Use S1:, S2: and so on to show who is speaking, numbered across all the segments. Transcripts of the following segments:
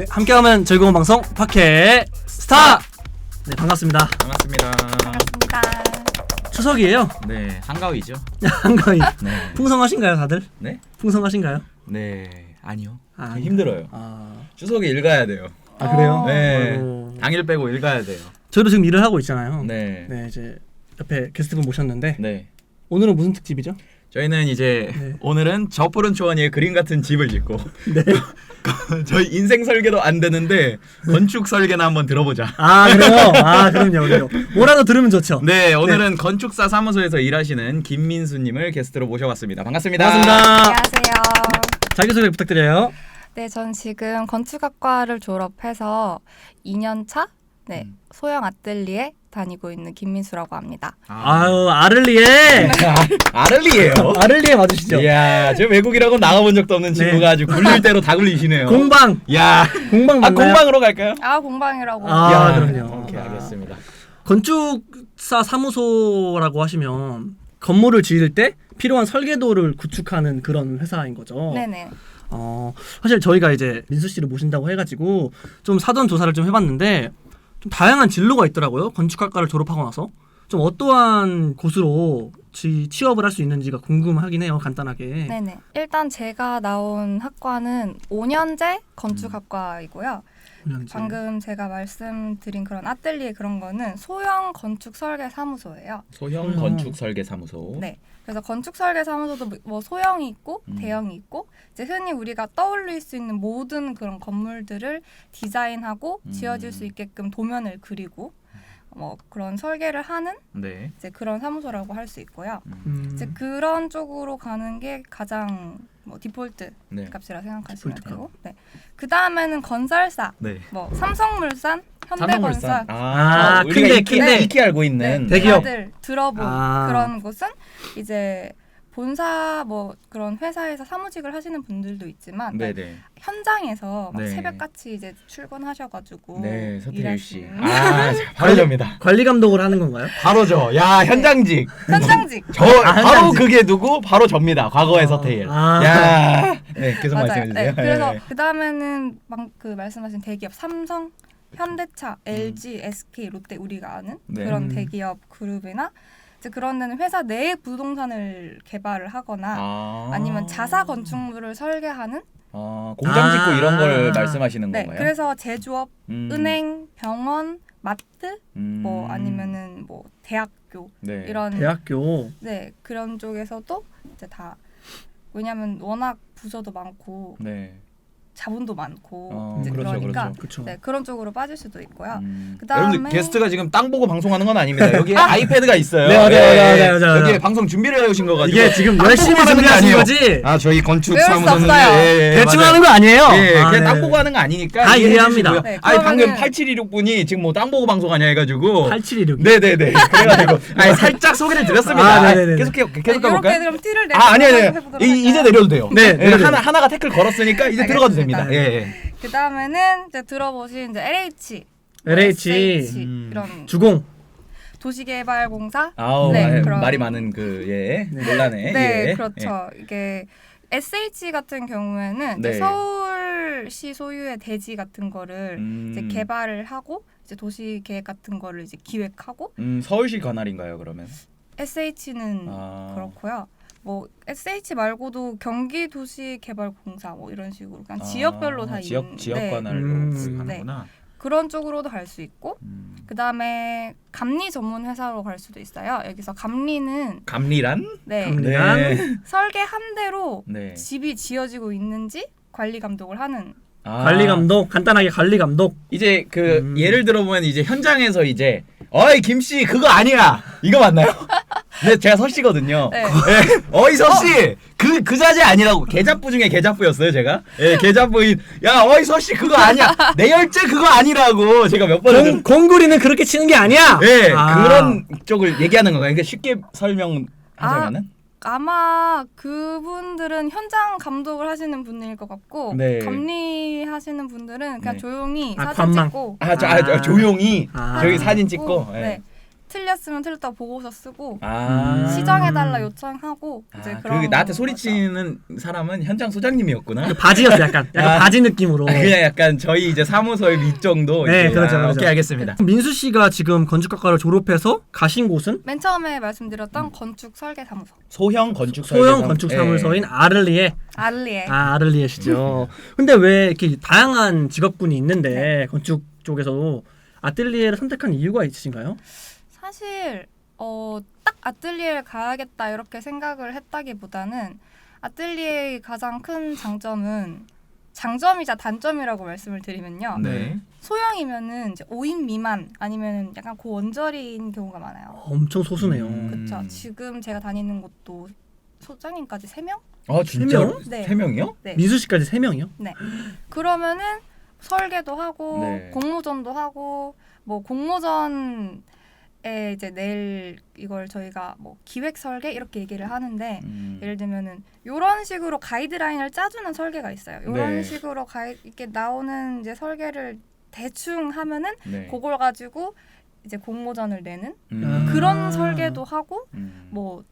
S1: 네, 함께하면 즐거운 방송 팟캐 스타. 네, 반갑습니다.
S2: 반갑습니다.
S3: 반갑습니다.
S1: 추석이에요.
S2: 네, 한가위죠.
S1: 한가위.
S2: 네.
S1: 풍성하신가요, 다들?
S2: 네?
S1: 풍성하신가요?
S2: 네, 아니요.
S1: 아,
S2: 힘들어요.
S1: 아,
S2: 추석에 일 가야 돼요.
S1: 아 그래요?
S2: 네.
S1: 아이고.
S2: 당일 빼고 일 가야 돼요.
S1: 저희도 지금 일을 하고 있잖아요.
S2: 네.
S1: 네, 이제 옆에 게스트분 모셨는데
S2: 네.
S1: 오늘은 무슨 특집이죠?
S2: 저희는 이제
S1: 네.
S2: 오늘은 저 푸른 초원이의 그림 같은 집을 짓고
S1: 네.
S2: 저희 인생 설계도 안 되는데 건축 설계나 한번 들어보자.
S1: 아 그래요? 아 그럼요, 그럼요. 뭐라도 들으면 좋죠.
S2: 네, 오늘은 건축사 사무소에서 일하시는 김민수님을 게스트로 모셔봤습니다. 반갑습니다.
S1: 반갑습니다.
S3: 안녕하세요.
S1: 자기소개 부탁드려요.
S3: 네, 전 지금 건축학과를 졸업해서 2년 차 네,
S2: 음.
S3: 소형 아뜰리에 다니고 있는 김민수라고 합니다.
S1: 아유 아를리에
S2: 아, 아를리예요.
S1: 아를리에 맞으시죠?
S2: 이야, 저 외국이라고 나가본 적도 없는
S1: 네.
S2: 친구가 아주 굴릴 대로 다 굴리시네요.
S1: 공방
S2: 야,
S1: 공방
S2: 아
S1: 맞나요?
S2: 공방으로 갈까요?
S3: 아, 공방이라고.
S1: 아,
S2: 야,
S1: 그럼요.
S2: 오케이,
S1: 아.
S2: 알겠습니다.
S1: 건축사 사무소라고 하시면 건물을 지을 때 필요한 설계도를 구축하는 그런 회사인 거죠.
S3: 네네.
S1: 어, 사실 저희가 이제 민수 씨를 모신다고 해가지고 좀 사전 조사를 좀 해봤는데 좀 다양한 진로가 있더라고요. 건축학과를 졸업하고 나서 좀 어떠한 곳으로 지, 취업을 할 수 있는지가 궁금하긴 해요. 간단하게.
S3: 네네. 일단 제가 나온 학과는 5년제 건축학과이고요.
S1: 그냥 이제
S3: 방금 제가 말씀드린 그런 아뜰리에 그런 거는 소형 건축 설계 사무소예요.
S2: 소형
S1: 소형.
S2: 건축 설계 사무소.
S3: 네. 그래서 건축 설계 사무소도 뭐 소형이 있고
S2: 음.
S3: 대형이 있고 이제 흔히 우리가 떠올릴 수 있는 모든 그런 건물들을 디자인하고
S2: 음.
S3: 지어질 수 있게끔 도면을 그리고 뭐 그런 설계를 하는
S2: 네.
S3: 이제 그런 사무소라고 할 수 있고요.
S1: 음,
S3: 이제 그런 쪽으로 가는 게 가장 뭐 디폴트
S2: 네.
S3: 값이라 생각하시면
S1: 디폴트
S3: 되고, 네. 그 다음에는 건설사,
S2: 네.
S3: 뭐 삼성물산. 현대건설,
S1: 아,
S2: 아, 우리가
S1: 큰데,
S2: 익히, 알고 있는
S3: 네,
S1: 대기업.
S3: 다들 들어본
S1: 아.
S3: 그런 곳은 이제 본사 뭐 그런 회사에서 사무직을 하시는 분들도 있지만
S2: 네, 네.
S3: 현장에서 막
S2: 네.
S3: 새벽같이 이제 출근하셔가지고
S2: 네, 서태일 씨.
S3: 일하시는
S2: 아, 자, 바로 접니다.
S1: 관리 감독을 하는 건가요?
S2: 바로 저. 야, 현장직.
S3: 현장직
S2: 저
S1: 아,
S2: 바로
S1: 현장직.
S2: 그게 누구? 바로 접니다. 과거의
S1: 아.
S2: 서태일.
S1: 아.
S2: 야. 네, 계속
S3: 맞아요.
S2: 말씀해
S3: 네,
S2: 주세요.
S3: 그래서
S2: 네.
S3: 그 다음에는 방, 그 말씀하신 대기업 삼성, 현대차, LG, SK, 롯데 우리가 아는
S2: 네.
S3: 그런
S1: 음.
S3: 대기업 그룹이나 이제 그런 데는 회사 내에 부동산을 개발을 하거나
S2: 아.
S3: 아니면 자사 건축물을 설계하는
S2: 아, 공장 짓고
S1: 아.
S2: 이런 걸 말씀하시는
S3: 네
S2: 건가요?
S3: 그래서 제조업,
S2: 음.
S3: 은행, 병원, 마트
S2: 음.
S3: 뭐 아니면은 뭐 대학교
S2: 네.
S3: 이런
S1: 대학교.
S3: 네 그런 쪽에서도 이제 다 왜냐하면 워낙 부서도 많고
S2: 네.
S3: 자본도 많고
S2: 어,
S3: 이제
S2: 그렇죠,
S3: 그러니까
S2: 그렇죠.
S1: 그렇죠.
S3: 네 그런 쪽으로 빠질 수도 있고요.
S2: 음.
S3: 그다음에-
S2: 여러분들 게스트가 지금 땅 보고 방송하는 건 아닙니다. 여기 아이패드가 있어요.
S1: 네, 맞아요,
S2: 예,
S1: 맞아요,
S2: 예.
S1: 맞아요, 맞아요.
S2: 여기 방송 준비를 해오신 거 가지고
S1: 이게 지금
S2: 땅
S1: 열심히
S2: 보고 하는 게
S1: 준비하신
S2: 아니에요.
S1: 거지.
S2: 아 저희 건축
S3: 외울 수
S2: 사무소는
S3: 없어요.
S2: 예, 예,
S1: 대충
S2: 맞아요.
S1: 하는 거 아니에요.
S2: 예,
S1: 아,
S2: 그냥
S1: 네.
S2: 땅 보고 하는 거 아니니까
S1: 다
S2: 이해해
S1: 이해합니다.
S2: 주시고요.
S3: 네,
S2: 아니 방금
S3: 그러면은-
S2: 8716분이 지금 뭐 땅 보고 방송하냐 해가지고
S1: 8716.
S2: 네네네 그래가지고 아니 살짝 소개를 드렸습니다.
S1: 아,
S2: 아,
S1: 네네네.
S2: 계속 계속 계속
S3: 이렇게
S2: 가볼까요?
S3: 그럼 티를 내서
S2: 아 아니 아니
S3: 해보도록
S2: 아니 이, 이제
S3: 할까요?
S2: 내려도 돼요.
S1: 네,
S2: 예,
S1: 내려도
S2: 하나 하나가 태클 걸었으니까 이제 들어가도 됩니다.
S3: 알겠습니다.
S2: 예, 예.
S3: 그 다음에는 이제 들어보신 이제 LH,
S1: LH.
S3: SH
S2: 음.
S3: 이런
S1: 주공.
S3: 도시개발공사
S2: 아우
S3: 네,
S2: 아,
S3: 그런-
S2: 말이 많은 그 예, 논란에
S3: 네,
S2: 예.
S3: 그렇죠. 이게 SH 같은 경우에는 이제
S2: 네.
S3: 서울시 소유의 대지 같은 거를
S2: 음,
S3: 이제 개발을 하고 이제 도시 계획 같은 거를 이제 기획하고
S2: 음, 서울시 관할인가요 그러면?
S3: SH는
S2: 아.
S3: 그렇고요. 뭐 SH 말고도 경기 도시 개발 공사 뭐 이런 식으로 그냥
S2: 아,
S3: 지역별로 다
S2: 지역
S3: 있는
S2: 지역
S3: 네,
S2: 관할로
S1: 음.
S2: 가는구나.
S3: 그런 쪽으로도 갈 수 있고
S2: 음.
S3: 그 다음에 감리 전문 회사로 갈 수도 있어요. 여기서 감리는
S2: 감리란?
S3: 네
S1: 감리. 감리란?
S2: 네.
S3: 설계 한 대로
S2: 네.
S3: 집이 지어지고 있는지 관리 감독을 하는
S2: 아,
S1: 관리 감독. 간단하게 관리 감독.
S2: 이제 그
S1: 음.
S2: 예를 들어보면 이제 현장에서 이제 어이 김씨 그거 아니야 이거 맞나요? 네 제가 서씨거든요.
S3: 네.
S2: 예, 어이 서 씨 그 그 자제 아니라고 계잡부 중에 계잡부였어요 제가. 예 계잡부인 야 어이 서 씨 그거 아니야 내 열쇠 그거 아니라고 제가 몇 번을
S1: 공, 공구리는 그렇게 치는 게 아니야.
S2: 예
S1: 아.
S2: 그런 쪽을 얘기하는 건가요? 그러니까 쉽게 설명하자면은
S3: 아마 그분들은 현장 감독을 하시는 분일 것 같고
S2: 네.
S3: 감리하시는 분들은 그냥
S2: 네.
S3: 조용히
S1: 아,
S3: 사진
S1: 관망.
S3: 찍고
S2: 아, 저, 아, 저
S1: 아.
S2: 조용히
S1: 아.
S2: 저기 사진 찍고 예.
S3: 네. 틀렸으면 틀렸다고 보고서 쓰고
S2: 아
S3: 시정해달라 요청하고 이제
S2: 아,
S3: 그런
S2: 그 나한테. 소리치는 사람은 현장 소장님이었구나.
S1: 그 바지였어 약간 약간
S2: 아.
S1: 바지 느낌으로.
S2: 그냥 약간 저희 이제 사무소의 밑 정도.
S1: 네. 그렇죠,
S2: 아,
S1: 그렇죠.
S2: 오케이 알겠습니다.
S1: 민수 씨가 지금 건축학과를 졸업해서 가신 곳은
S3: 맨 처음에 말씀드렸던 건축 설계 사무소
S2: 소형 건축
S1: 소형
S2: 설계사-
S1: 건축
S2: 예.
S1: 사무소인 아를리에
S3: 알리에
S1: 아 아를리에시죠. 근데 왜 이렇게 다양한 직업군이 있는데
S3: 네.
S1: 건축 쪽에서도 아뜰리에를 선택한 이유가 있으신가요?
S3: 사실 어, 딱 아뜰리에를 가야겠다 이렇게 생각을 했다기보다는 아뜰리에의 가장 큰 장점은 장점이자 단점이라고 말씀을 드리면요.
S2: 네.
S3: 소형이면은 이제 5인 미만 아니면 약간 고원절인 경우가 많아요.
S1: 엄청 소수네요.
S2: 음.
S3: 그렇죠. 지금 제가 다니는 곳도 소장님까지 3명?
S2: 아 진짜?
S1: 명?
S3: 네.
S2: 세 명이요?
S3: 네.
S1: 민수 씨까지 세 명이요?
S3: 그러면은 설계도 하고
S2: 네.
S3: 공모전도 하고 뭐 공모전 에 이제 내일 이걸 저희가 뭐 기획 설계 이렇게 얘기를 하는데
S2: 음.
S3: 예를 들면은 요런 식으로 가이드라인을 짜주는 설계가 있어요. 요런
S2: 네.
S3: 식으로 가이 이렇게 나오는 이제 설계를 대충 하면은
S2: 네.
S3: 그걸 가지고 이제 공모전을 내는
S2: 음.
S3: 그런 설계도 하고
S2: 음.
S3: 뭐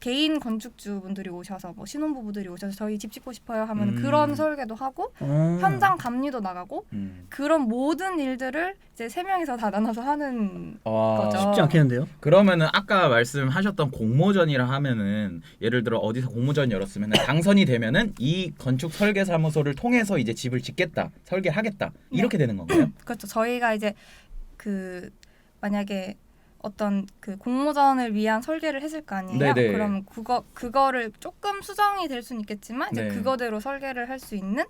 S3: 개인 건축주분들이 오셔서 뭐 신혼부부들이 오셔서 저희 집 짓고 싶어요 하면
S2: 음.
S3: 그런 설계도 하고
S1: 어.
S3: 현장 감리도 나가고
S2: 음.
S3: 그런 모든 일들을 이제 세 명이서 다 나눠서 하는
S2: 아,
S3: 거죠.
S1: 쉽지 않겠는데요?
S2: 그러면은 아까 말씀하셨던 공모전이라 하면은 예를 들어 어디서 공모전 열었으면 당선이 되면은 이 건축 설계 사무소를 통해서 이제 집을 짓겠다 설계하겠다 이렇게 되는 건가요?
S3: 그렇죠. 저희가 이제 그 만약에 어떤 그 공모전을 위한 설계를 했을 거 아니에요.
S2: 네네.
S3: 그러면 그거 그거를 조금 수정이 될 수는 있겠지만 이제
S2: 네.
S3: 그거대로 설계를 할 수 있는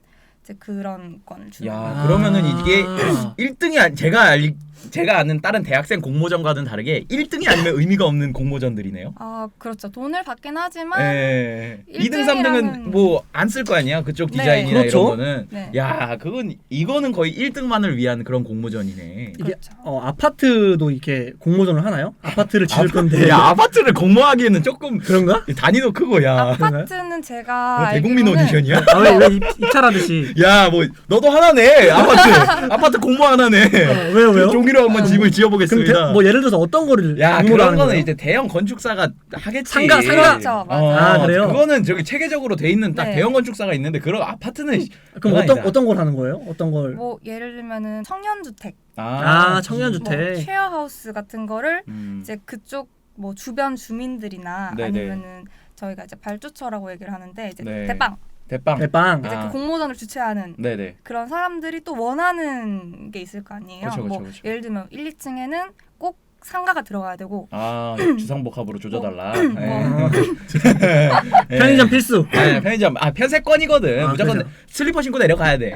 S3: 이제 그런 건을 주는
S2: 야
S3: 거예요.
S1: 아.
S2: 그러면은 이게 1등이 아니 제가 알 제가 아는 다른 대학생 공모전과는 다르게 1등이 아니면 의미가 없는 공모전들이네요.
S3: 아 그렇죠. 돈을 받긴 하지만
S2: 예. 2등,
S3: 1등이랑은
S2: 3등은 뭐 안 쓸 거 아니야. 그쪽
S3: 네.
S2: 디자인이나
S1: 그렇죠.
S2: 이런 거는.
S3: 네.
S2: 야, 그건 이거는 거의 1등만을 위한 그런 공모전이네.
S1: 이게
S3: 그렇죠.
S1: 어, 아파트도 이렇게 공모전을 하나요? 아파트를 지을 건데
S2: 야, 아파트를 공모하기에는 조금
S1: 그런가?
S2: 단위도 크고 야.
S3: 아파트는 제가
S2: 뭐 대국민
S3: 알기로는
S2: 오디션이야?
S1: 아 왜 왜 입찰하듯이
S2: 야, 뭐 너도 하나네. 아파트. 아파트 공모 하나네.
S1: 어, 왜요 왜요?
S2: 종 이로 한번 집을 지어
S1: 그럼
S2: 보겠습니다.
S1: 대, 뭐 예를 들어서 어떤 거를
S2: 야, 그런 거는
S1: 거예요?
S2: 이제 대형 건축사가 하겠지.
S1: 상가, 상가.
S3: 그렇죠. 맞아요.
S2: 어,
S1: 아, 그래요?
S2: 그거는 저기 체계적으로 돼 있는 딱
S3: 네.
S2: 대형 건축사가 있는데 그런 아파트는
S1: 그럼
S2: 그건
S1: 어떤
S2: 아니다.
S1: 어떤 걸 하는 거예요? 어떤 걸?
S3: 뭐 예를 들면은 청년 주택,
S1: 아, 청년 주택.
S3: 뭐 쉐어하우스 같은 거를
S2: 음.
S3: 이제 그쪽 뭐 주변 주민들이나
S2: 네네.
S3: 아니면은 저희가 이제 발주처라고 얘기를 하는데 이제
S2: 네.
S3: 대빵
S2: 대빵.
S1: 대빵.
S3: 이제
S2: 아.
S3: 그 공모전을 주최하는
S2: 네네.
S3: 그런 사람들이 또 원하는 게 있을 거 아니에요.
S2: 그쵸, 그쵸,
S3: 뭐
S2: 그쵸.
S3: 예를 들면 1, 2층에는 꼭 상가가 들어가야 되고
S2: 아 주상복합으로 조져달라.
S3: 뭐.
S2: 네.
S1: 어,
S2: 네.
S1: 편의점 필수.
S2: 네, 편의점. 아 편세권이거든.
S1: 아,
S2: 무조건
S1: 그죠.
S2: 슬리퍼 신고 내려가야 돼.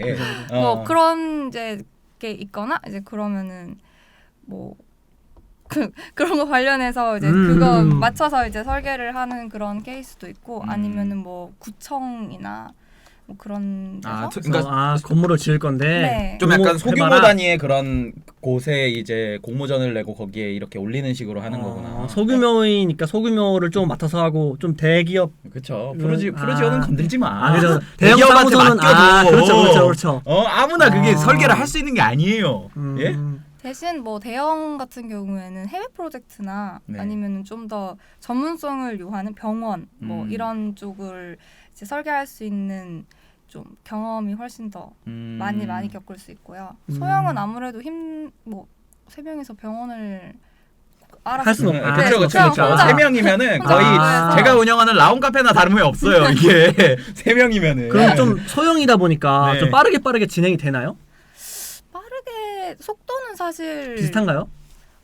S2: 어.
S3: 뭐 그런 이제 게 있거나 이제 그러면은 뭐 그, 그런 거 관련해서 이제
S1: 음.
S3: 그거 맞춰서 이제 설계를 하는 그런 케이스도 있고
S2: 음.
S3: 아니면은 뭐 구청이나 뭐 그런 데서
S2: 아, 저-
S1: 그러니까 아 건물을 지을 건데
S3: 네.
S2: 좀
S1: 공모
S2: 약간 소규모
S1: 해봐라.
S2: 단위의 그런 곳에 이제 공모전을 내고 거기에 이렇게 올리는 식으로 하는
S1: 어,
S2: 거구나.
S1: 소규모이니까 소규모를 좀 맡아서 하고 좀 대기업
S2: 그렇죠. 프로지 프로지오는
S1: 아.
S2: 건들지 마.
S1: 아 그죠 대형
S2: 대기업한테
S1: 사무소는
S2: 맡겨도.
S1: 아 그렇죠 그렇죠 그렇죠.
S2: 어 아무나 그게
S1: 아.
S2: 설계를 할 수 있는 게 아니에요.
S1: 음,
S2: 예?
S3: 대신 뭐 대형 같은 경우에는 해외 프로젝트나
S2: 네.
S3: 아니면은 좀더 전문성을 요하는 병원 뭐
S2: 음.
S3: 이런 쪽을 이제 설계할 수 있는 좀 경험이 훨씬 더
S2: 음.
S3: 많이 많이 겪을 수 있고요.
S1: 음.
S3: 소형은 아무래도 힘뭐세 명이서 병원을 알아서
S1: 할 수는
S2: 네,
S1: 없- 아,
S2: 그렇죠, 그렇죠,
S3: 그냥
S2: 그렇죠.
S3: 혼자-
S2: 세 명이면은 거의
S3: 알아서.
S2: 제가 운영하는 라운 카페나 다름이 없어요. 이게 세 명이면은.
S1: 그럼 좀 소형이다 보니까
S2: 네.
S1: 좀 빠르게 빠르게 진행이 되나요?
S3: 빠르게 속도는 사실
S1: 비슷한가요?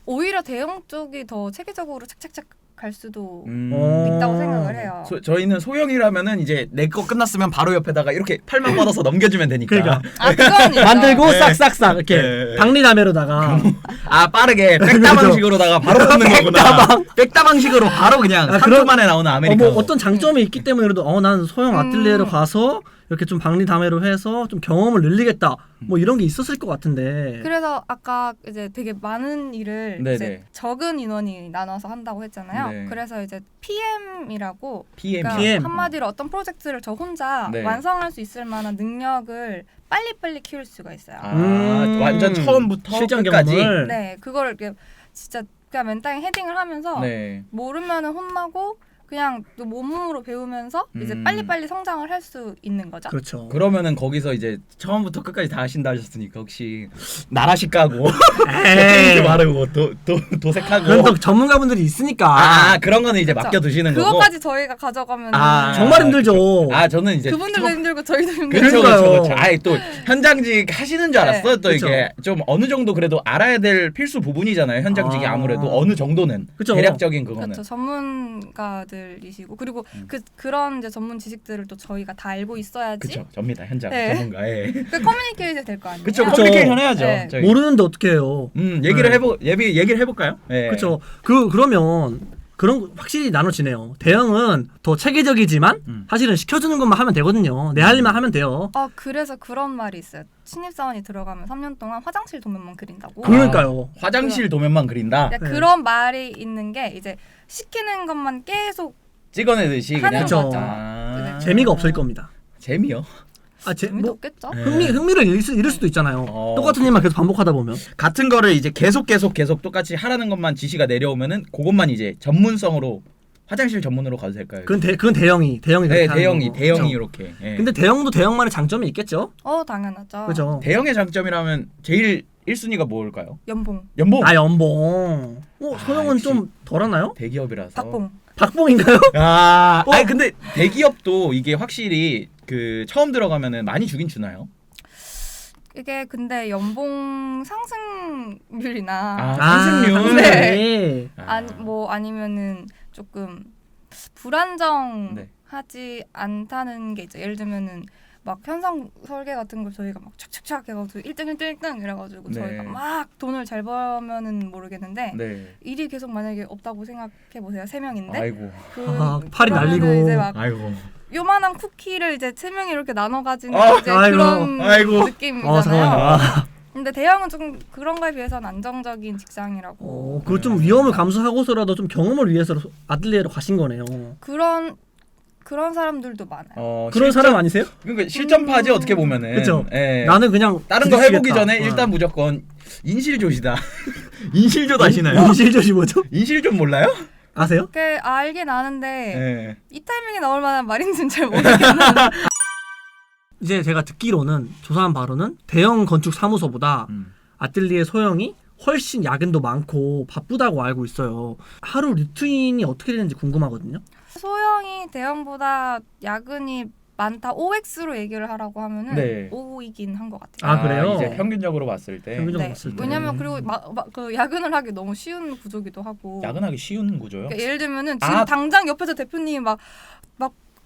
S3: 오히려 대형 쪽이 더 체계적으로 착착착 갈 수도
S2: 음.
S1: 어.
S3: 있다고 생각을 해요.
S2: 소, 저희는 소형이라면은 이제 내 거 끝났으면 바로 옆에다가 이렇게 팔만 뻗어서 넘겨주면 되니까.
S1: 그러니까.
S3: 아 그건 있죠.
S1: 만들고
S2: 네.
S1: 싹싹싹 이렇게
S2: 네.
S1: 박리담회로다가
S2: 아 빠르게 백다방식으로다가 바로 뽑는 거구나. 백다방식으로 바로 그냥
S1: 아,
S2: 3초
S1: 그럼-
S2: 만에 나오는
S1: 어,
S2: 아메리카노.
S1: 뭐 어떤 장점이 있기 때문에 그래도 어 난 소형
S3: 음.
S1: 아틀리에로 가서 이렇게 좀 박리담회로 해서 좀 경험을 늘리겠다 뭐 이런 게 있었을 것 같은데
S3: 그래서 아까 이제 되게 많은 일을
S2: 네네.
S3: 이제 적은 인원이 나눠서 한다고 했잖아요.
S2: 네.
S3: 그래서 이제 PM이라고
S2: PM.
S3: 그러니까
S1: PM.
S3: 한마디로 어떤 프로젝트를 저 혼자
S2: 네.
S3: 완성할 수 있을 만한 능력을 빨리빨리 키울 수가 있어요.
S2: 아
S1: 음.
S2: 완전 처음부터
S1: 실전
S2: 끝까지.
S1: 경험을
S3: 네, 그걸 이렇게 진짜 그냥 맨땅에 헤딩을 하면서
S2: 네.
S3: 모르면은 혼나고 그냥 또 몸으로 배우면서 이제
S2: 음.
S3: 빨리빨리 성장을 할 수 있는 거죠.
S1: 그렇죠.
S2: 그러면은 거기서 이제 처음부터 끝까지 다 하신다 하셨으니까 혹시 나라식 까고
S1: 에이.
S2: 도 바르고 도, 도, 도색하고
S1: 그런 또 전문가분들이 있으니까
S2: 아, 그런 거는 이제
S3: 그쵸.
S2: 맡겨 두시는 거고
S3: 그것까지 저희가 가져가면
S2: 아,
S1: 정말 힘들죠.
S2: 아 저는 이제
S3: 그분들도
S2: 좀-
S3: 힘들고 저희도 힘들고
S2: 그렇죠,
S1: 그러니까요.
S2: 그렇죠, 그렇죠. 아예 또 현장직 하시는 줄 알았어. 또
S1: 그쵸.
S2: 이게 좀 어느 정도 그래도 알아야 될 필수 부분이잖아요. 현장직이
S1: 아.
S2: 아. 무래도 어느 정도는
S1: 그쵸.
S2: 대략적인 그거는.
S3: 그렇죠 전문가들 이시고 그리고
S2: 음.
S3: 그 그런 이제 전문 지식들을 또 저희가 다 알고 있어야지
S2: 그렇죠. 접니다. 현장
S3: 네.
S2: 전문가. 예.
S3: 그 커뮤니케이션 될 거 아니에요.
S2: 그렇죠.
S1: 그쵸.
S2: 커뮤니케이션 해야죠.
S3: 네.
S2: 저희.
S1: 모르는데 어떻게 해요?
S2: 음, 얘기를
S1: 네.
S2: 해보 예비 얘기를 해 볼까요? 예.
S1: 그렇죠. 그 그러면 그런 거 확실히 나눠지네요. 대형은 더 체계적이지만
S2: 음.
S1: 사실은 시켜주는 것만 하면 되거든요. 내 할 일만 하면 돼요.
S3: 아 그래서 그런 말이 있어요. 신입 사원이 들어가면 3년 동안 화장실 도면만 그린다고.
S1: 그러니까요.
S2: 화장실 도면만 그린다.
S3: 그러니까
S1: 네.
S3: 그런 말이 있는 게 이제 시키는 것만 계속
S2: 찍어내듯이
S3: 하는
S2: 그냥.
S1: 거죠.
S2: 아,
S3: 네.
S1: 재미가 없을 겁니다.
S2: 재미요?
S1: 아, 제,
S3: 재미도
S1: 뭐
S3: 없겠죠.
S2: 네.
S1: 흥미 흥미를 잃을, 수, 잃을 수도 있잖아요.
S2: 어.
S1: 똑같은 일만 계속 반복하다 보면.
S2: 같은 거를 이제 계속 계속 계속 똑같이 하라는 것만 지시가 내려오면은 그것만 이제 전문성으로 화장실 전문으로 가도 될까요?
S1: 그건 대 그건 대형이 대형이
S2: 네,
S1: 그렇게 하는
S2: 대형이
S1: 거고.
S2: 대형이
S1: 그렇죠?
S2: 이렇게. 예.
S1: 근데 대형도 대형만의 장점이 있겠죠.
S3: 어 당연하죠.
S1: 그죠.
S2: 대형의 장점이라면 제일 1순위가 뭘까요?
S3: 연봉,
S2: 연봉.
S1: 아 연봉. 어
S2: 아,
S1: 소형은
S2: 역시.
S1: 좀 덜하나요?
S2: 대기업이라서.
S3: 박봉.
S1: 박봉인가요?
S2: 아,
S1: 어?
S2: 아니 근데 대기업도 이게 확실히 그 처음 들어가면은 많이 주긴 주나요?
S3: 이게 근데 연봉 상승률이나
S2: 아,
S1: 아,
S2: 상승률.
S3: 네.
S2: 아.
S3: 아니 뭐 아니면은 조금 불안정하지
S2: 네.
S3: 않다는 게 있죠. 예를 들면은 막 현상 설계 같은 걸 저희가 막 착착착 해가지고 1등 1등 1등 이래가지고
S2: 네.
S3: 저희가 막 돈을 잘 벌면은 모르겠는데
S2: 네. 일이
S3: 계속 만약에 없다고 생각해 보세요. 세 명인데
S2: 아이고.
S3: 그
S1: 아, 팔이
S3: 그러면은
S1: 날리고.
S3: 이제 막
S2: 아이고.
S3: 요만한 쿠키를 이제 세 명이 이렇게 나눠 가지는
S2: 아,
S3: 이제
S1: 아이고,
S3: 그런
S2: 아이고.
S1: 어
S3: 느낌이잖아요.
S1: 아,
S3: 근데 대형은 조금 그런 거에 비해서는 안정적인 직장이라고
S1: 어, 그거 좀 위험을 감수하고서라도 좀 경험을 위해서 아틀리에로 가신 거네요.
S3: 그런 그런 사람들도 많아요.
S2: 어,
S1: 그런
S2: 실전-
S1: 사람 아니세요?
S2: 그러니까 실전파지
S3: 음.
S2: 어떻게 보면은.
S1: 그쵸.
S2: 예.
S1: 나는 그냥
S2: 다른 거 해보기. 전에
S1: 어.
S2: 일단 무조건 인실조시다. 인실조 아시나요?
S1: 인실조시 뭐죠?
S2: 인실조 몰라요?
S1: 아세요?
S3: 그게 알긴 아는데
S2: 예.
S3: 이 타이밍에 나올 만한 말인지는 잘 모르겠는데
S1: 이제 제가 듣기로는 조사한 바로는 대형 건축 사무소보다
S2: 음.
S1: 아틀리에 소형이 훨씬 야근도 많고 바쁘다고 알고 있어요. 하루 루틴이 어떻게 되는지 궁금하거든요.
S3: 소형이 대형보다 야근이 많다 OX로 얘기를 하라고 하면은
S2: 네.
S3: O이긴 한 것 같아요.
S1: 아, 그래요?
S2: 이제 평균적으로 봤을 때
S1: 평균적으로
S3: 네.
S1: 봤을 때.
S3: 왜냐면 그리고 막, 막, 그 야근을 하기 너무 쉬운 구조기도 하고
S2: 야근하기 쉬운 구조요.
S3: 그러니까 예를 들면은 지금
S2: 아.
S3: 당장 옆에서 대표님이 막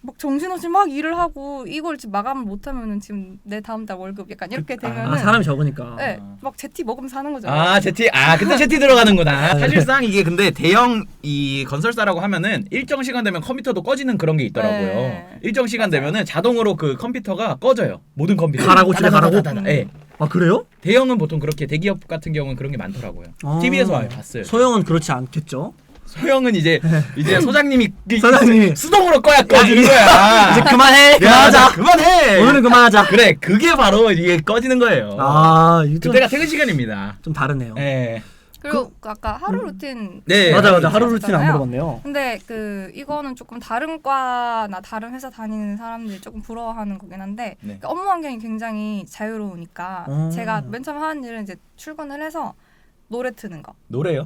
S3: 막막 정신없이 막 일을 하고 이걸 지금 마감을 못하면은 지금 내 다음 달 월급 약간 이렇게 되면은
S1: 아 사람이 적으니까.
S3: 네, 막 제티 먹으면서 하는 거잖아요.
S2: 아 제티 아 근데 제티 들어가는구나. 사실상 이게 근데 대형 이 건설사라고 하면은 일정 시간 되면 컴퓨터도 꺼지는 그런 게 있더라고요.
S3: 네.
S2: 일정 시간 되면은 자동으로 그 컴퓨터가 꺼져요. 모든 컴퓨터.
S1: 가라고, 집에 가라고?
S2: 예.
S1: 아 그래요?
S2: 대형은 보통 그렇게 대기업 같은 경우는 그런 게 많더라고요.
S1: 아.
S2: TV에서 봤어요.
S1: 소형은 그렇지 않겠죠.
S2: 소형은 이제 이제 소장님이 그
S1: 소장님이
S2: 수동으로 꺼야 꺼지는 거야.
S1: 이제 그만해.
S2: 야,
S1: 그만하자.
S2: 그만해.
S1: 오늘은 그만하자.
S2: 그래 그게 바로 이게 꺼지는 거예요.
S1: 아 이거 좀,
S2: 그때가 퇴근 시간입니다.
S1: 좀 다르네요.
S2: 예.
S3: 그리고 그 아까 하루 루틴
S2: 네.
S1: 맞아 맞아. 하루 루틴 안. 물어봤네요.
S3: 근데 그 이거는 조금 다른 과나 다른 회사 다니는 사람들이 조금 부러워하는 거긴 한데
S2: 네.
S3: 그러니까 업무 환경이 굉장히 자유로우니까
S1: 어.
S3: 제가 맨 처음 하는 일은 이제 출근을 해서 노래 트는 거.
S2: 노래요?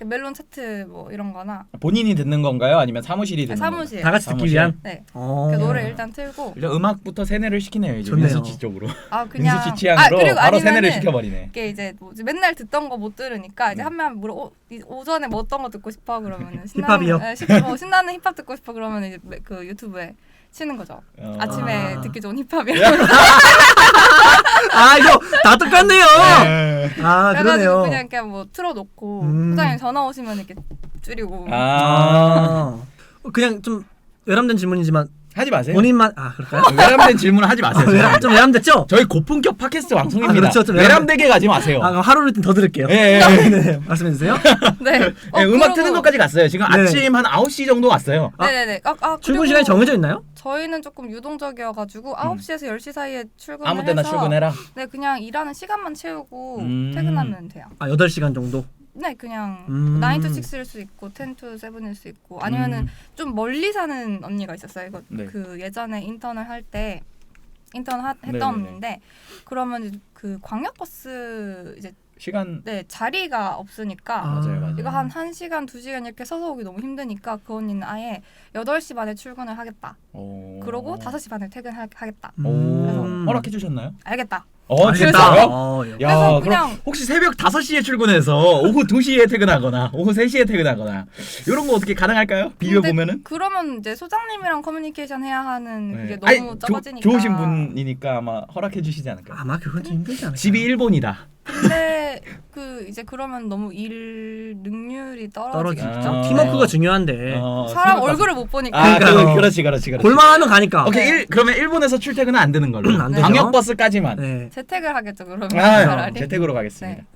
S3: 그 멜론 차트 뭐 이런 거나
S2: 본인이 듣는 건가요? 아니면 사무실이 듣는 건가요?
S3: 사무실.
S1: 다 같이 듣기
S2: 사무실.
S1: 위한.
S3: 네.
S1: 어.
S3: 그 노래 일단 틀고
S2: 일단 음악부터 세뇌를 시키네요. 이제
S1: 좋네요.
S2: 민수치 쪽으로.
S3: 아 그냥
S2: 민수치 취향으로
S3: 그리고
S2: 바로 세뇌를
S3: 아니면은
S2: 시켜버리네.
S3: 이게 이제 뭐지 맨날 듣던 거 못 들으니까 이제
S2: 네.
S3: 한명 물어 어, 이- 오전에 뭐 어떤 거 듣고 싶어 그러면은
S1: 힙합이요?
S3: 신나는, 네, 힙- 어, 신나는 힙합 듣고 싶어 그러면 이제 매- 그 유튜브에 치는 거죠.
S2: 어.
S3: 아침에
S1: 아.
S3: 듣기 좋은 힙합이라고
S1: 아 이거 다 똑같네요.
S2: 네.
S1: 아
S3: 그래가지고
S1: 그러네요.
S3: 그냥 그냥 뭐 틀어놓고
S1: 음.
S3: 소장님 전화 오시면 이렇게 줄이고
S2: 아.
S1: 아 그냥 좀 외람된 질문이지만
S2: 하지 마세요.
S1: 본인만 아 그럴까요?
S2: 외람된 질문 하지 마세요.
S1: 아, 외람, 좀 외람됐죠?
S2: 저희 고품격 팟캐스트 방송입니다.
S1: 아, 그렇죠. 좀 외람-
S2: 외람되게 가지 마세요.
S1: 아 그럼 하루 루틴 더 들을게요.
S2: 예, 예.
S1: 네, 말씀해 주세요.
S3: 네. 어,
S2: 예, 음악
S3: 그러고-
S2: 트는 것까지 갔어요. 지금
S1: 네.
S2: 아침 한 9시 정도 왔어요.
S1: 아,
S3: 네네네. 아, 아,
S1: 출근
S3: 그리고
S1: 시간이 정해져 있나요?
S3: 저희는 조금 유동적이어가지고 9시에서 10시 사이에 출근을
S2: 아무 때나
S3: 해서
S2: 출근해라.
S3: 네 그냥 일하는 시간만 채우고
S2: 음.
S3: 퇴근하면 돼요.
S1: 아 8시간 정도.
S3: 네, 그냥
S1: 음.
S3: 9 to 6일 수 있고 10 to 7일 수 있고 아니면은
S2: 음.
S3: 좀 멀리 사는 언니가 있었어요. 이거
S2: 네.
S3: 그 예전에 인턴을 할 때 인턴 하, 했던
S2: 네네네.
S3: 언니인데 그러면 그 광역버스 이제
S2: 시간
S3: 네 자리가 없으니까
S1: 아.
S2: 맞아요, 맞아요.
S3: 이거 한 1시간, 2시간 이렇게 서서 오기 너무 힘드니까 그 언니는 아예 8시 반에 출근을 하겠다.
S2: 어...
S3: 그러고 5시 반에 퇴근하겠다.
S2: 오
S1: 음.
S2: 허락해 주셨나요?
S3: 알겠다.
S2: 어. 진짜요?
S1: 어, 예.
S2: 야,
S3: 그래서
S2: 그럼
S3: 그냥-
S2: 혹시 새벽 5시에 출근해서 오후 2시에 퇴근하거나 오후 3시에 퇴근하거나 이런 거 어떻게 가능할까요? 비벼
S3: 근데
S2: 보면은?
S3: 그러면 이제 소장님이랑 커뮤니케이션 해야 하는
S2: 네.
S3: 그게
S2: 아니,
S3: 너무
S2: 조-
S3: 적어지니까.
S2: 좋으신 분이니까 아마 허락해 주시지 않을까요?
S1: 아마 그건 좀 힘들지 않을까.
S2: 집이 일본이다.
S3: 근데 그 이제 그러면 너무 일 능률이
S1: 떨어지죠.
S3: 떨어지겠죠.
S2: 아.
S1: 팀워크가 중요한데
S2: 어,
S3: 사람
S2: 생각보다-
S3: 얼굴을 못 보니까.
S2: 아,
S1: 그러니까요.
S2: 그, 그렇지, 그렇지, 그렇지.
S1: 볼만하면 가니까.
S2: 오케이,
S3: 네.
S2: 일, 그러면 일본에서 출퇴근은 안 되는 걸로.
S1: 안 되죠.
S2: 광역버스까지만.
S1: 네.
S3: 재택을 하겠죠 그러면
S2: 아,
S3: 차라리.
S2: 재택으로 가겠습니다.
S3: 네.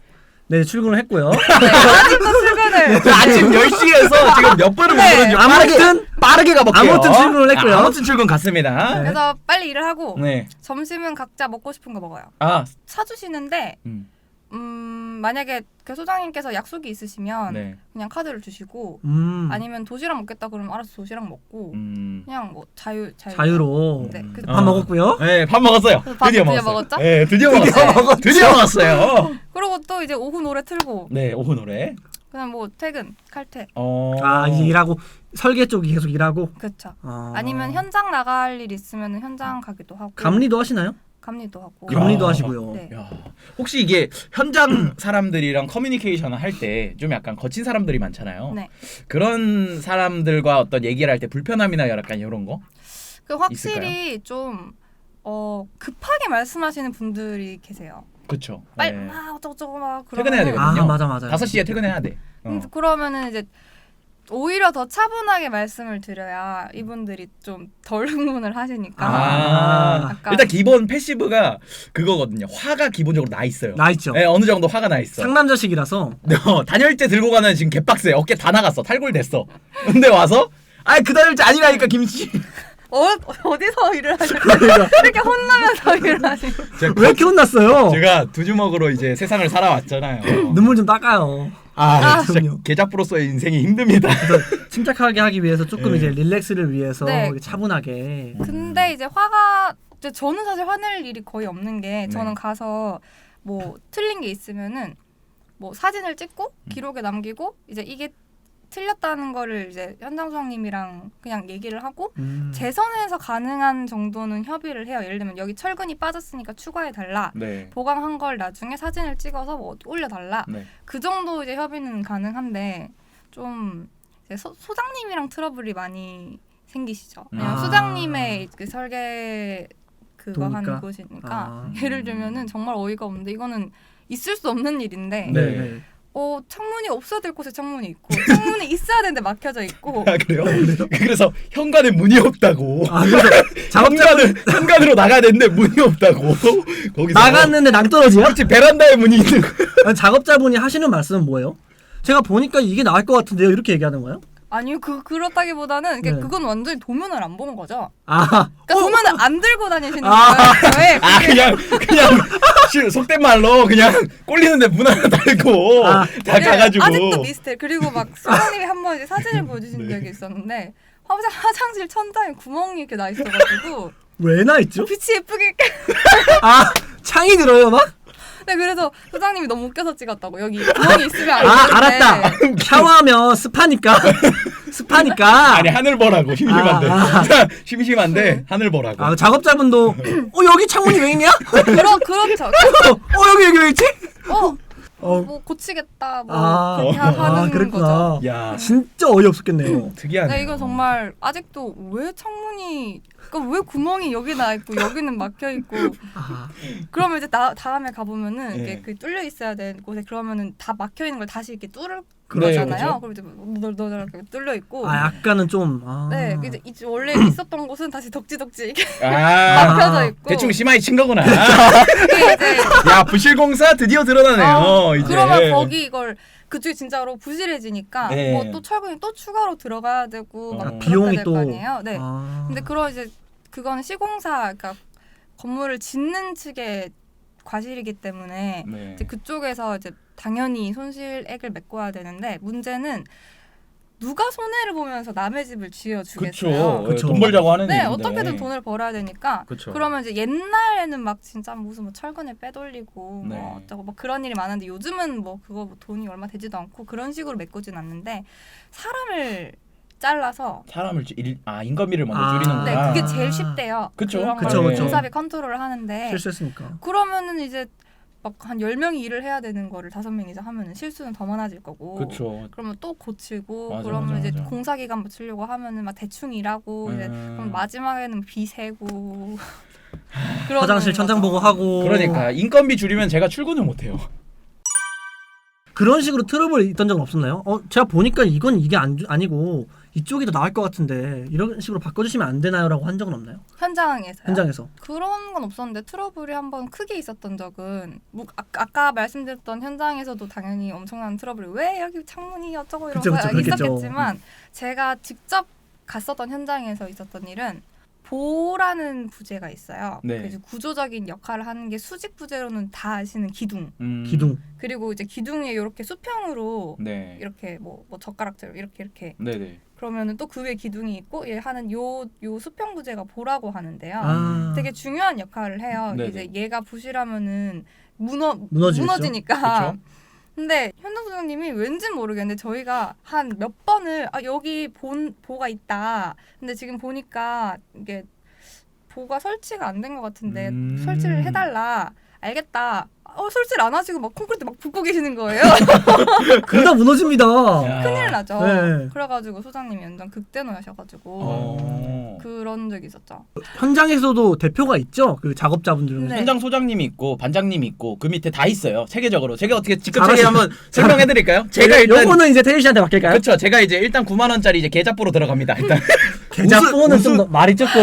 S1: 네, 출근을 했고요.
S3: 네, 아직도 출근을.
S2: 저 아침 10시에서 지금 몇 번을 못
S3: 네.
S2: 들었는지
S1: 아무튼
S2: 빠르게 가볼게요.
S1: 아무튼 출근을 했고요.
S2: 아, 아무튼 출근 갔습니다.
S1: 네.
S3: 그래서 빨리 일을 하고
S2: 네.
S3: 점심은 각자 먹고 싶은 거 먹어요.
S2: 아,
S3: 사주시는데
S2: 음,
S3: 음 만약에 그 소장님께서 약속이 있으시면
S2: 네.
S3: 그냥 카드를 주시고
S1: 음.
S3: 아니면 도시락 먹겠다 그러면 알아서 도시락 먹고
S2: 음.
S3: 그냥 뭐 자유 자유.
S1: 자유로
S3: 네.
S1: 그밥 먹었고요.
S2: 네, 밥 먹었어요.
S3: 밥
S2: 드디어.
S3: 먹었죠?
S2: 네, 드디어
S3: 드디어
S2: 먹었어요.
S3: 먹었죠.
S2: 드디어 먹었어요.
S3: 그리고 또 이제 오후 노래 틀고
S2: 네, 오후 노래.
S3: 그냥 뭐 퇴근 칼퇴
S2: 어.
S1: 아 이제 일하고 설계 쪽이 계속 일하고.
S3: 그렇죠.
S1: 아.
S3: 아니면 현장 나갈 일 있으면 현장 가기도 하고
S1: 감리도 하시나요?
S3: 감리도 하고
S1: 감리도
S2: 야.
S1: 하시고요.
S3: 네.
S2: 야, 혹시 이게 현장 사람들이랑 커뮤니케이션을 할 때 좀 약간 거친 사람들이 많잖아요.
S3: 네.
S2: 그런 사람들과 어떤 얘기를 할 때 불편함이나 약간 이런 거?
S3: 그 확실히 좀 어, 급하게 말씀하시는 분들이 계세요.
S2: 그렇죠.
S3: 빨리
S2: 네.
S3: 막 어쩌고저쩌고 막
S2: 퇴근해야
S3: 그러면은-
S2: 되거든요.
S1: 아 맞아 맞아.
S2: 5시에 퇴근해야 돼. 어.
S3: 근데 그러면은 이제 오히려 더 차분하게 말씀을 드려야 이분들이 좀 덜 흥분을 하시니까
S2: 아,
S3: 약간-
S2: 일단 기본 패시브가 그거거든요. 화가 기본적으로 나 있어요.
S1: 나 있죠.
S2: 네, 어느 정도 화가 나 있어.
S1: 상남자식이라서
S2: 어, 단열재 들고 가는 지금 개빡세. 어깨 다 나갔어. 탈골 됐어. 근데 와서 아그 단열재 아니라니까 김씨.
S3: 어, 어디서 일을 하시는
S1: 그러니까
S3: 이렇게 혼나면서 일을 하시는
S2: 제가,
S1: 왜 이렇게 혼났어요?
S2: 제가 두 주먹으로 이제 세상을 살아왔잖아요.
S1: 눈물 좀 닦아요.
S2: 아,
S1: 아,
S2: 진짜
S1: 그럼요.
S2: 계좌프로서의 인생이 힘듭니다.
S1: 침착하게 하기 위해서 조금
S2: 네.
S1: 이제 릴렉스를 위해서
S3: 네.
S1: 차분하게.
S3: 근데 이제 화가 이제 저는 사실 화낼 일이 거의 없는 게 저는
S2: 네.
S3: 가서 뭐 틀린 게 있으면은 뭐 사진을 찍고
S2: 음.
S3: 기록에 남기고 이제 이게 틀렸다는 거를 이제 현장 소장님이랑 그냥 얘기를 하고
S1: 음.
S3: 제 선에서 가능한 정도는 협의를 해요. 예를 들면 여기 철근이 빠졌으니까 추가해 달라.
S2: 네.
S3: 보강한 걸 나중에 사진을 찍어서 뭐 올려 달라.
S2: 네.
S3: 그 정도 이제 협의는 가능한데 좀 이제 소, 소장님이랑 트러블이 많이 생기시죠. 왜냐면
S1: 아.
S3: 소장님의 그 설계 그거
S1: 도니까?
S3: 하는 곳이니까
S1: 아.
S3: 예를 들면은 정말 어이가 없는데 이거는 있을 수 없는 일인데
S1: 네.
S3: 어 창문이 없어야 될 곳에 창문이 있고 창문이 있어야 되는데 막혀져 있고
S2: 아 그래요? 그래서 현관에 문이 없다고.
S1: 아 그래서 작업자
S2: 현관을 현관으로 나가야 되는데 문이 없다고. 거기서
S1: 나갔는데 낭떠러지야?
S2: 혹시 베란다에 문이 있는 거?
S1: 아니, 작업자분이 하시는 말씀은 뭐예요? 제가 보니까 이게 나을 것 같은데요. 이렇게 얘기하는 거예요?
S3: 아니요 그 그렇다기보다는
S1: 네.
S3: 그건 완전히 도면을 안 보는 거죠.
S1: 아,
S3: 그러니까 도면을 안 들고 다니시는
S1: 아.
S3: 거예요. 왜?
S2: 아 그냥 그냥 실- 속된 말로 그냥 꼴리는데 문 하나 달고
S1: 아.
S2: 다
S3: 네,
S2: 가가지고
S3: 아직도 미스테리. 그리고 막 수장님이 한번 사진을 보여주신
S2: 네.
S3: 적이 있었는데 화장 화장실 천장에 구멍이 이렇게 나 있어가지고
S1: 왜나 있죠?
S3: 빛이 예쁘게.
S1: 아, 창이 들어요, 막?
S3: 네 그래서 소장님이 너무 웃겨서 찍었다고 여기 구멍이 있으면 안
S1: 아,
S3: 되는데.
S1: 알았다. 샤워하면 습하니까. 습하니까.
S2: 아니 하늘 보라고 심심한데
S1: 아,
S2: 심심한데 하늘 보라고
S1: 아, 작업자분도 어 여기 창문이 왜 있냐?
S3: 그러 그렇죠.
S1: 어 여기 여기 왜 있지?
S3: 어.
S1: 어.
S3: 뭐 고치겠다 뭐
S1: 아,
S3: 그렇게
S2: 어.
S3: 하- 하는
S1: 아
S3: 거죠.
S1: 그랬구나.
S2: 야
S1: 진짜 어이없었겠네요.
S2: 특이하네
S3: 네, 이건 정말 아직도 왜 창문이 그러니까 왜 구멍이 여기 나 있고 여기는 막혀 있고
S1: 아,
S3: 그러면 이제 나, 다음에 가보면은
S2: 네.
S3: 이게 그 뚫려 있어야 되는 곳에 그러면은 다 막혀 있는 걸 다시 이렇게 뚫을 거잖아요.
S2: 그렇죠.
S3: 그럼 이제 너너너 뚫려 있고.
S1: 아 약간은 좀. 아.
S3: 네, 이제 이제 원래 있었던 곳은 다시 덕지덕지 이렇게
S2: 아
S3: 막혀져 있고.
S2: 대충 심하게 친 거구나
S3: 이게 이제
S2: 야 부실공사 드디어 드러나네요
S3: 어,
S2: 이제
S3: 그러면 거기 이걸 그쪽이 진짜로 부실해지니까
S2: 네.
S3: 뭐 또 철근이 또 추가로 들어가야 되고 막
S2: 어.
S3: 그렇게
S1: 비용이
S3: 될
S1: 또.
S3: 거 아니에요. 네.
S1: 아.
S3: 근데 그런 이제 그거는 시공사 그러니까 건물을 짓는 측의 과실이기 때문에
S2: 네.
S3: 이제 그쪽에서 이제 당연히 손실액을 메꿔야 되는데 문제는 누가 손해를 보면서 남의 집을 지어 주겠어요.
S2: 그쵸.
S1: 그쵸.
S2: 돈 벌자고 하는
S3: 네,
S2: 일인데.
S3: 어떻게든 돈을 벌어야 되니까.
S2: 그쵸.
S3: 그러면 이제 옛날에는 막 진짜 무슨 뭐 철근을 빼돌리고
S2: 네.
S3: 뭐 어쩌고 뭐 그런 일이 많았는데 요즘은 뭐 그거 뭐 돈이 얼마 되지도 않고 그런 식으로 메꾸진 않는데 사람을 잘라서
S2: 사람을 줄- 일, 아 인건비를 먼저
S1: 아.
S2: 줄이는구나.
S3: 네,
S1: 아.
S3: 그게 제일 쉽대요.
S2: 그쵸.
S3: 그런
S1: 그쵸,
S3: 걸
S1: 그쵸.
S3: 공사비 컨트롤을 하는데
S1: 실수했으니까.
S3: 그러면은 이제 막 한 10명이 일을 해야 되는 거를 다섯 명이서 하면은 실수는 더 많아질 거고.
S2: 그렇죠.
S3: 그러면 또 고치고
S2: 맞아,
S3: 그러면
S2: 맞아,
S3: 이제
S2: 맞아.
S3: 공사 기간 맞추려고 하면은 막 대충 일하고 이제
S2: 음.
S3: 그럼 마지막에는 비 세고
S1: 화장실 천장 보고 하고.
S2: 그러니까 인건비 줄이면 제가 출근을 못 해요.
S1: 그런 식으로 트러블이 있던 적은 없었나요? 어, 제가 보니까 이건 이게 안, 아니고 이쪽이 더 나을 것 같은데 이런 식으로 바꿔주시면 안 되나요?라고 한 적은 없나요?
S3: 현장에서요.
S1: 현장에서.
S3: 그런 건 없었는데 트러블이 한번 크게 있었던 적은 뭐 아, 아까 말씀드렸던 현장에서도 당연히 엄청난 트러블이 왜 여기 창문이 어쩌고 이런
S1: 그쵸,
S3: 거
S1: 그쵸.
S3: 있었겠지만 제가 직접 갔었던 현장에서 있었던 일은 보라는 부재가 있어요.
S2: 네.
S3: 그래서 구조적인 역할을 하는 게 수직 부재로는 다 아시는 기둥
S2: 음.
S1: 기둥.
S3: 그리고 이제 기둥에 이렇게 수평으로
S2: 네.
S3: 이렇게 뭐, 뭐 젓가락질로 이렇게 이렇게
S2: 네네.
S3: 그러면은 또 그 위에 기둥이 있고 얘 하는 요 요 수평 부재가 보라고 하는데요.
S1: 아.
S3: 되게 중요한 역할을 해요.
S2: 네네.
S3: 이제 얘가 부실하면은 무너
S1: 무너지겠죠?
S3: 무너지니까.
S2: 그쵸.
S3: 근데 현장 소장님이 왠지 모르겠는데 저희가 한 몇 번을 아 여기 본 보가 있다. 근데 지금 보니까 이게 보가 설치가 안 된 것 같은데
S2: 음.
S3: 설치를 해달라. 알겠다. 어 설치를 안 하시고 막 콘크리트 막 붓고 계시는 거예요.
S1: 그러다 무너집니다.
S2: 야.
S3: 큰일 나죠.
S1: 네.
S3: 그래가지고 소장님이 완전 극대노하셔가지고
S2: 어.
S3: 그런 적이 있었죠.
S1: 현장에서도 대표가 있죠. 그 작업자분들 중에.
S3: 네.
S2: 현장 소장님 이 있고 반장님 이 있고 그 밑에 다 있어요. 체계적으로. 제가 어떻게 직접
S1: 잘하시-
S2: 체계 한번 설명해 드릴까요? 제가 일단
S1: 요거는 이제 태일 씨한테 맡길까요?
S2: 그렇죠. 제가 이제 일단 9만 원짜리 이제 계좌보로 들어갑니다. 일단
S1: 계좌번호는 좀 더- 말이 조금?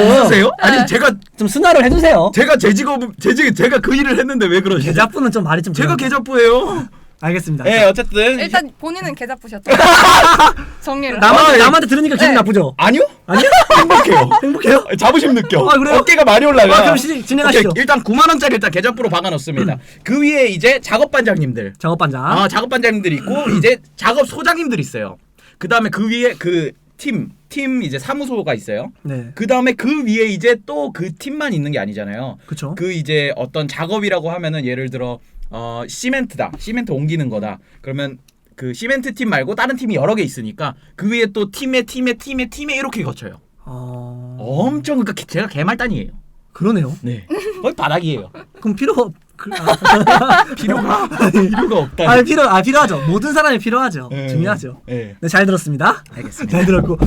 S2: 아니
S3: 네.
S2: 제가
S1: 좀 순화를 해주세요.
S2: 제가 제 직업 제 직, 제가 그 일을 했는데 왜 그러시죠?
S1: 계좌번호는 좀 말이 좀
S2: 제가. 계좌부예요.
S1: 알겠습니다.
S2: 네, 어쨌든
S3: 일단 본인은 계좌 부셨죠. 정리를.
S1: 남한테
S2: 아, 예.
S1: 남한테 들으니까 기분
S3: 네.
S1: 나쁘죠.
S2: 아니요?
S1: 아니요?
S2: 행복해요.
S1: 행복해요?
S2: 자부심 느껴.
S1: 아, 그래요?
S2: 어깨가 많이 올라가.
S1: 아, 그럼 시, 진행하시죠.
S2: 오케이, 일단 9만 원짜리 일단 계좌부로 박아 놓습니다. 그 위에 이제 작업 반장님들.
S1: 작업 반장.
S2: 아, 작업 반장님들 있고 이제 작업 소장님들 있어요. 그다음에 그 위에 그 팀, 팀 이제 사무소가 있어요.
S1: 네,
S2: 그다음에 그 위에 이제 또 그 팀만 있는 게 아니잖아요.
S1: 그렇죠.
S2: 그 이제 어떤 작업이라고 하면은 예를 들어 어 시멘트다. 시멘트 옮기는 거다. 그러면 그 시멘트 팀 말고 다른 팀이 여러 개 있으니까 그 위에 또 팀에 팀에 팀에 팀에 이렇게 거쳐요.
S1: 어...
S2: 엄청 그러니까 개- 제가 개말단이에요.
S1: 그러네요.
S2: 네. 거의 바닥이에요.
S1: 그럼 필요 없- 그, 아,
S2: 필요가 필요가 없다.
S1: 아, 필요 아 필요하죠. 모든 사람이 필요하죠.
S2: 네.
S1: 중요하죠.
S2: 네.
S1: 네, 잘 들었습니다.
S2: 알겠습니다.
S1: 잘 들었고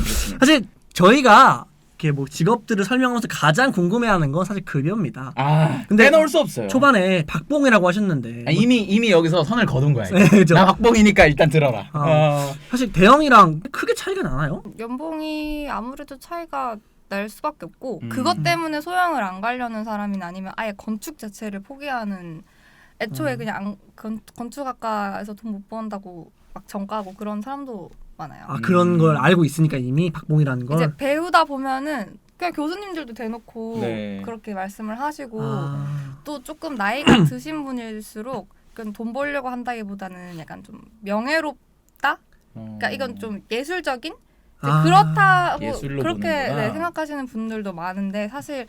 S1: 사실 저희가 이렇게 뭐 직업들을 설명하면서 가장 궁금해하는 건 사실 급여입니다.
S2: 아,
S1: 근데
S2: 빼놓을 수 없어요.
S1: 초반에 박봉이라고 하셨는데
S2: 아, 이미 이미 여기서 선을 거둔 거야. 이거.
S1: 네, 그죠.
S2: 나 박봉이니까 일단 들어라.
S1: 아.
S2: 어.
S1: 사실 대형이랑 크게 차이가 나나요?
S3: 연봉이 아무래도 차이가 날 수밖에 없고
S2: 음.
S3: 그것 때문에 소양을 안 가려는 사람이나 아니면 아예 건축 자체를 포기하는 애초에
S1: 음.
S3: 그냥 안, 건, 건축학과에서 돈 못 번다고 막 정가고 그런 사람도 많아요.
S1: 아 그런
S2: 음.
S1: 걸 알고 있으니까 이미 박봉이라는 걸.
S3: 이제 배우다 보면은 그냥 교수님들도 대놓고
S2: 네.
S3: 그렇게 말씀을 하시고
S1: 아,
S3: 또 조금 나이가 드신 분일수록 그건 돈 벌려고 한다기보다는 약간 좀 명예롭다. 그러니까 이건 좀 예술적인 이제
S1: 아,
S3: 그렇다고
S2: 예술로
S3: 그렇게
S2: 보는구나.
S3: 네, 생각하시는 분들도 많은데 사실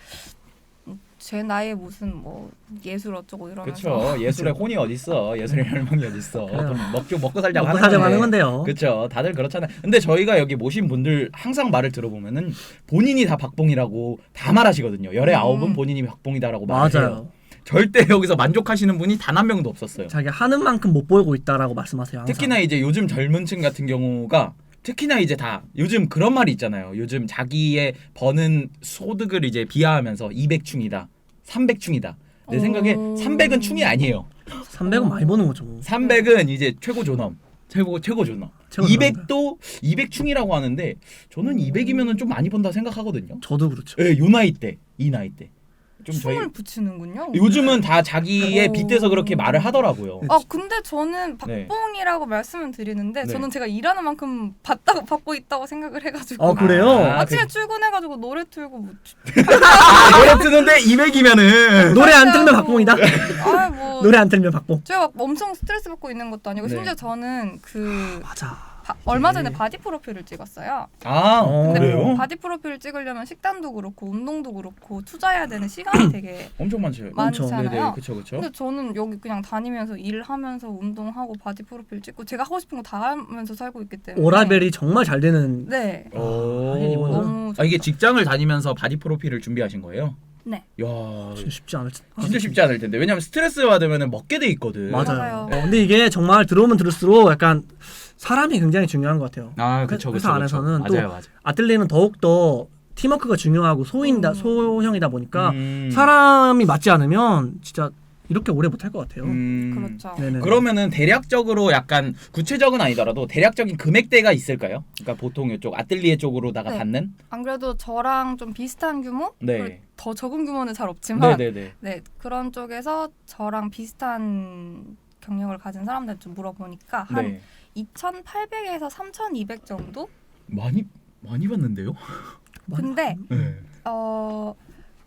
S3: 제 나이에 무슨 뭐 예술 어쩌고 이러면서
S2: 그렇죠. 예술의 혼이 어딨어? 예술의 혈망이 어딨어?
S1: 그래요.
S2: 그럼 먹고 먹고 살자고
S1: 먹고
S2: 하는
S1: 살자고. 하는 건데요.
S2: 그렇죠. 다들 그렇잖아요. 근데 저희가 여기 모신 분들 항상 말을 들어보면은 본인이 다 박봉이라고 다 말하시거든요. 열의
S3: 음.
S2: 아홉은 본인이 박봉이다라고 말해요.
S1: 맞아요.
S2: 절대 여기서 만족하시는 분이 단 한 명도 없었어요.
S1: 자기 하는 만큼 못 벌고 있다라고 말씀하세요. 항상.
S2: 특히나 이제 요즘 젊은 층 같은 경우가 특히나 이제 다 요즘 그런 말이 있잖아요. 요즘 자기의 버는 소득을 이제 비하하면서 200충이다. 300충이다. 내
S3: 오.
S2: 생각에 300은 충이 아니에요.
S1: 300은 많이 버는 거죠.
S2: 300은 이제 최고 존엄. 최고 최고 존엄.
S1: 최고
S2: 200도 200충이라고 하는데 저는 200이면은 좀 많이 번다 생각하거든요.
S1: 저도 그렇죠.
S2: 예, 요 나이 때, 이 나이 때. 좀
S3: 춤을
S2: 저희
S3: 붙이는군요.
S2: 요즘은 다 자기의
S1: 오.
S2: 빗대서 그렇게 말을 하더라고요.
S3: 아 근데 저는
S2: 네.
S3: 박봉이라고 말씀을 드리는데
S2: 네.
S3: 저는 제가 일하는 만큼 받다고 받고 있다고 생각을 해가지고
S1: 아 그래요?
S2: 아,
S3: 아 침에
S2: 그-
S3: 출근해가지고 노래 틀고 뭐,
S2: 아, 노래 트는데 200이면은
S1: 노래 안. 틀면 박봉이다.
S3: 아뭐
S1: 노래 안 틀면 박봉.
S3: 제가 막 엄청 스트레스 받고 있는 것도 아니고
S2: 네.
S3: 심지어 저는 그
S1: 맞아.
S3: 바- 얼마 전에 바디 프로필을 찍었어요.
S2: 아
S1: 어,
S3: 근데
S2: 그래요?
S3: 바디 프로필을 찍으려면 식단도 그렇고 운동도 그렇고 투자해야 되는 시간이 되게
S2: 엄청 많죠.
S1: 많죠.
S3: 많잖아요.
S2: 네네 그쵸 그쵸.
S3: 근데 저는 여기 그냥 다니면서 일하면서 운동하고 바디 프로필 찍고 제가 하고 싶은 거 다 하면서 살고 있기 때문에
S1: 오라벨이 정말 잘 되는.
S3: 네
S2: 오.
S1: 사실 이거는
S3: 너무
S2: 아 이게 직장을 다니면서 바디 프로필을 준비하신 거예요?
S3: 네.
S2: 야
S1: 진짜 쉽지 않을 텐데.
S2: 진짜 쉽지 않을 텐데 왜냐면 스트레스 받으면 먹게 돼 있거든.
S1: 맞아요.
S3: 맞아요.
S1: 어, 근데 이게 정말 들어오면 들을수록 약간 사람이 굉장히 중요한 것 같아요.
S2: 아 그쵸
S1: 회사
S2: 그쵸. 그쵸.
S1: 안에서는 또
S2: 맞아요 맞아요.
S1: 아틀리는 더욱 더 팀워크가 중요하고 소인다
S3: 음.
S1: 소형이다 보니까
S2: 음.
S1: 사람이 맞지 않으면 진짜 이렇게 오래 못 할 것 같아요.
S2: 음.
S3: 그렇죠.
S1: 네네.
S2: 그러면은 대략적으로 약간 구체적은 아니더라도 대략적인 금액대가 있을까요? 그러니까 보통 이쪽 아틀리에 쪽으로다가
S3: 네.
S2: 받는?
S3: 안 그래도 저랑 좀 비슷한 규모?
S2: 네.
S3: 그리고 더 적은 규모는 잘 없지만
S2: 네네네.
S3: 네 그런 쪽에서 저랑 비슷한 경력을 가진 사람들 좀 물어보니까 한
S2: 네.
S3: 2,800에서 3,200 정도?
S2: 많이 많이 받는데요?
S3: 근데
S2: 네.
S3: 어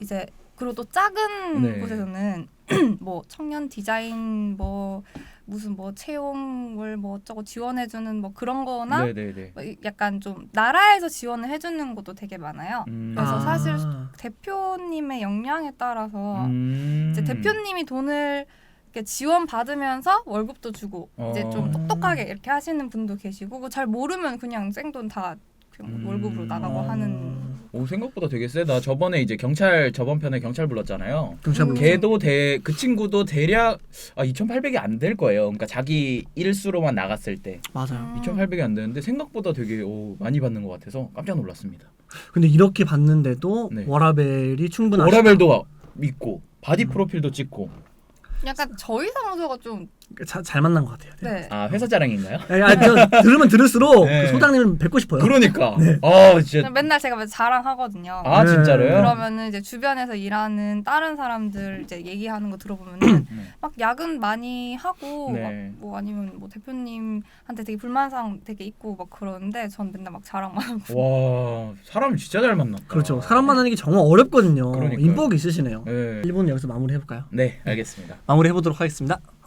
S3: 이제 그리고 또 작은
S2: 네.
S3: 곳에서는 뭐 청년 디자인 뭐 무슨 뭐 채용을 뭐 어쩌고 지원해주는 뭐 그런 거나
S2: 네네네.
S3: 뭐 이- 약간 좀 나라에서 지원을 해주는 것도 되게 많아요.
S2: 음.
S3: 그래서 사실
S1: 아.
S3: 대표님의 역량에 따라서
S2: 음.
S3: 이제 대표님이 돈을 이렇게 지원 받으면서 월급도 주고 이제
S2: 어.
S3: 좀 똑똑하게 이렇게 하시는 분도 계시고 그거 잘 모르면 그냥 생돈 다 그냥
S2: 음.
S3: 월급으로 나가고
S1: 어.
S3: 하는
S2: 오 생각보다 되게 세다. 저번에 이제 경찰 저번 편에 경찰 불렀잖아요.
S1: 경찰.
S2: 걔도 대 그 친구도 대략 아 2,800이 안 될 거예요. 그러니까 자기 일수로만 나갔을 때
S1: 맞아요.
S3: 음.
S2: 2,800이 안 되는데 생각보다 되게 오, 많이 받는 것 같아서 깜짝 놀랐습니다.
S1: 근데 이렇게 받는데도
S2: 네.
S1: 워라벨이 충분하다.
S2: 워라벨도 있고 바디 프로필도 찍고
S3: 약간 저희 사무소가 좀
S1: 자, 잘 만난 것 같아요.
S3: 네.
S2: 아 회사 자랑인가요?
S1: 아니, 저 들으면 들을수록
S2: 네.
S1: 그 소장님을 뵙고 싶어요.
S2: 그러니까
S1: 네.
S2: 아 진짜
S3: 맨날 제가 자랑하거든요.
S2: 아
S1: 네.
S2: 진짜로요?
S3: 그러면은 이제 주변에서 일하는 다른 사람들 이제 얘기하는 거 들어보면은
S2: 네.
S3: 막 야근 많이 하고
S2: 네.
S3: 막뭐 아니면 뭐 대표님한테 되게 불만사항 되게 있고 막 그러는데 전 맨날 막 자랑만 하고
S2: 와 사람 진짜 잘 만났다.
S1: 그렇죠. 사람 만나는 게 정말 어렵거든요.
S2: 그러니까요.
S1: 인복이 있으시네요.
S2: 네.
S1: 1분 여기서 마무리 해볼까요?
S2: 네 알겠습니다.
S1: 마무리 해보도록 하겠습니다.